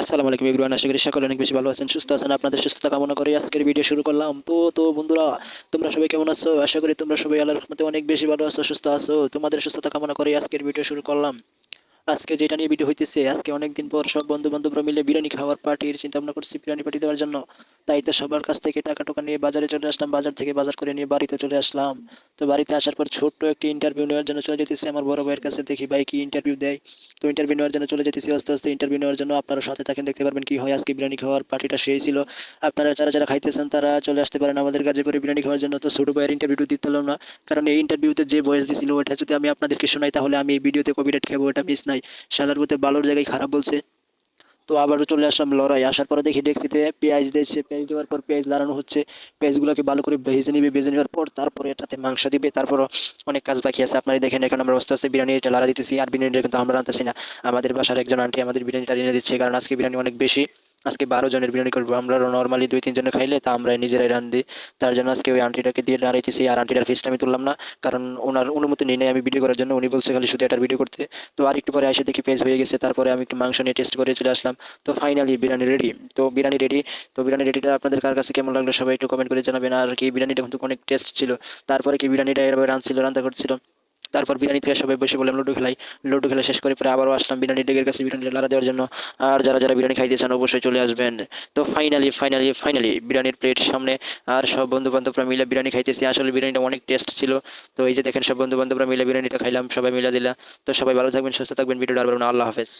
আসসালামু আলাইকুম এভরিওয়ান, আশা করি সকলে অনেক বেশি ভালো আছেন, সুস্থ আছেন। আপনাদের সুস্থতা কামনা করে আজকের ভিডিও শুরু করলাম। তো তো বন্ধুরা, তোমরা সবাই কেমন আছো? আশা করি তোমরা সবাই আল্লাহর রহমতে অনেক বেশি ভালো আছো, সুস্থ আছো। তোমাদের সুস্থতা কামনা করে আজকের ভিডিও শুরু করলাম। আজকে যেটা নিয়ে ভিডিও হইতেছে, আজকে অনেকদিন পর সব বন্ধু বান্ধবরা মিলে বিরিয়ানি খাওয়ার পার্টির চিন্তা ভাবনা করছি বিরিয়ানি পার্টি দেওয়ার জন্য। তাই তো সবার কাছ থেকে টাকা টাকা নিয়ে বাজারে চলে আসলাম, বাজার থেকে বাজার করে নিয়ে বাড়িতে চলে আসলাম। তো বাড়িতে আসার পর ছোট্ট একটি ইন্টারভিউ নেওয়ার জন্য চলে যেতেছি আমার বড় ভাইয়ের কাছে। দেখি ভাই কি ইন্টারভিউ দেয়। তো ইন্টারভিউ নেওয়ার জন্য চলে যেতেছি, আস্তে আস্তে ইন্টারভিউ নেওয়ার জন্য আপনারা সাথে থাকেন, দেখতে পারবেন কি হয়। আজকে বিরিয়ানি খাওয়ার পার্টিটা সেই ছিল। আপনারা যারা যারা খাইতেছেন তারা চলে আসতে পারেন আমাদের করে বিরিয়ানি খাওয়ার জন্য। তো ছোট ভাইয়ের ইন্টারভিউ দিতে হলো না। কারণ এই ইন্টারভিউতে যে ভয়েস দিছিল ওটা যদি আমি আপনাদেরকে শোনাই, তাহলে আমি এই ভিডিওতে কপিরাইট খাব ওটা মিস নাই। শালার মধ্যে ভালোর জায়গায় খারাপ বলছে। তো আবারও চলে আসলাম লড়াই। আসার পরে দেখি ডেক্সিতে পেঁয়াজ দিয়েছে। পেঁয়াজ দেওয়ার পর পেঁয়াজ লাড়ানো হচ্ছে। পেঁয়াজগুলোকে ভালো করে ভেজে নিবে। ভেজে নেওয়ার পর তারপরে এটাতে মাংস দিবে। তারপর অনেক কাজ বাকি আছে। আপনারা দেখেন, এখন আমরা আস্তে আস্তে বিরিয়ানিটা লাড়া দিতেছি। আর বিরিয়ানিটা কিন্তু আমরা আনতেছি না। আমাদের বাসার একজন আন্টি আমাদের বিরিয়ানিটা এনে দিচ্ছে। কারণ আজকে বিরিয়ানি অনেক বেশি। আজকে বারো জনের বিরিয়ানি করব। আমরা নর্মালি দুই তিনজনে খাইলে তা আমরা নিজেরাই রান দিই তার জন্য আজকে ওই আন্টিটাকে দিয়ে দাঁড়াইতেছি আর আন্টিটার ফিসটা আমি তুললাম না। কারণ ওনার অনুমতি নিয়ে নেই আমি ভিডিও করার জন্য। উনি বলছে খালি শুধু এটার ভিডিও করতে। তো আর একটু পরে এসে দেখি পেজ হয়ে গেছে। তারপরে আমি একটু মাংস নিয়ে টেস্ট করে চলে আসলাম। তো ফাইনালি বিরিয়ানি রেডি তো বিরিয়ানি রেডি তো বিরিয়ানি রেডিটা আপনাদের কার কাছে কেমন লাগল সবাই একটু কমেন্ট করে জানাবেন। আর কি, বিরিয়ানিটা কিন্তু অনেক টেস্ট ছিল। তারপরে কি বিরিয়ানিটা এভাবে রাঁধছিল রান্না করছিল? তারপর বিরিয়ানি থেকে সবাই বসে বললাম, লুডো খেলাই। লুডো খেলা শেষ করে পরে আবারও আসলাম বিরিয়ানি ডেগের কাছে, বিরিয়ানি লাড়া দেওয়ার জন্য। আর যারা যারা বিরিয়ানি খাইতে চান অবশ্যই চলে আসবেন। তো ফাইনালি ফাইনালি ফাইনালি বিরিয়ানির প্লেট সামনে আর সব বন্ধু বান্ধবরা মিলে বিরিয়ানি খাইতেছি। আসলে বিরিয়ানিটা অনেক টেস্ট ছিল। তো এই যে দেখেন সব বন্ধু বান্ধবরা মিলে বিরিয়ানিটা খাইলাম, সবাই মিলে দিলাম তো সবাই ভালো থাকবেন, সুস্থ থাকবেন। ভিডিওটা আর আল্লাহ হাফেজ।